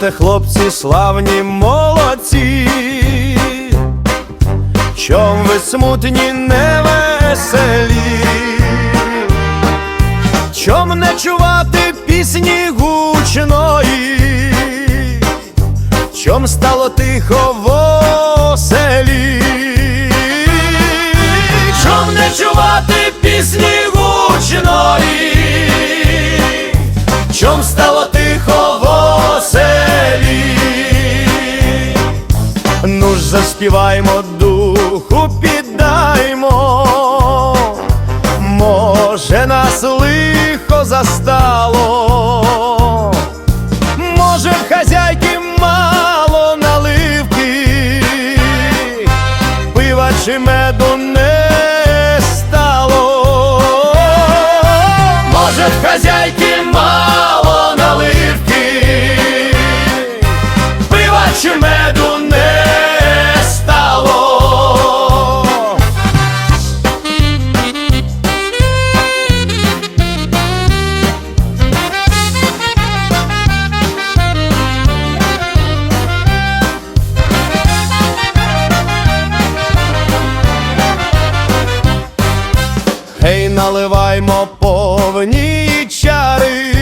Пийте, хлопці, славні молодці, чом ви смутні невеселі, чом не чувати пісні гучної, чом стало тихо в оселі, чом не чувати пісні заспіваймо духу, піддаймо, може нас лихо застало, може в хазяйки мало наливки, пива чи меду не стало, може в хазяйки мало наливки, пива чи меду не. Наливаймо повні чари,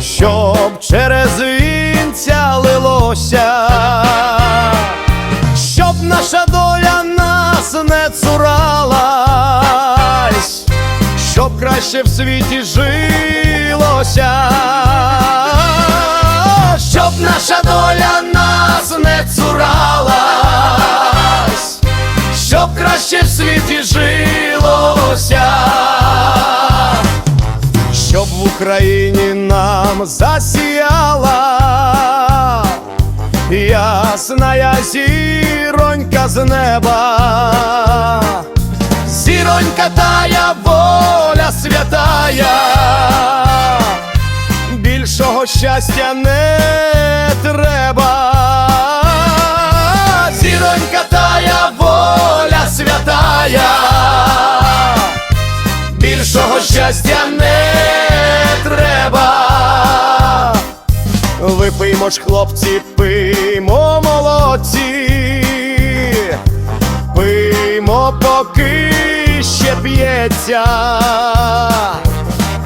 щоб через вінця лилося, щоб наша доля нас не цуралась, щоб краще в світі жилося, щоб наша доля нас не цуралась Україні нам засіяла ясна зіронька з неба, зіронька тая воля святая, більшого щастя не треба. Зіронька тая воля святая, більшого щастя не треба. Випиймо ж, хлопці, пиймо молодці, пиймо, поки ще п'ється,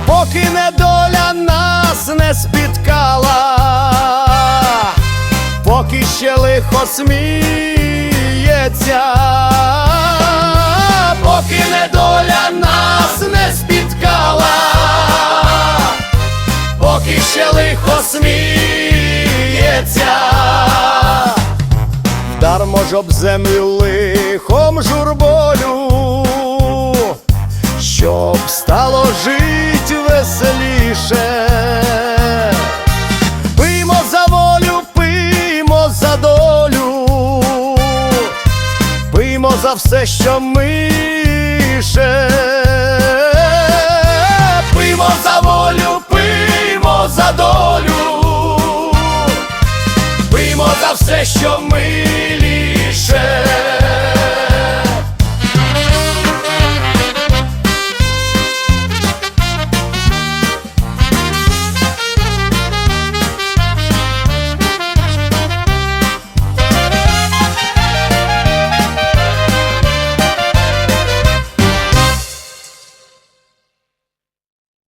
поки недоля нас не спіткала, поки ще лихо сміється, поки недоля нас не спіткала. Поки ще лихо сміється, Щоб об землю лихом журболю, щоб стало жить веселіше, пиймо за волю, пиймо за долю, пиймо за все, що мише, пиймо за волю, пиймо за долю. Пиймо за все, що милі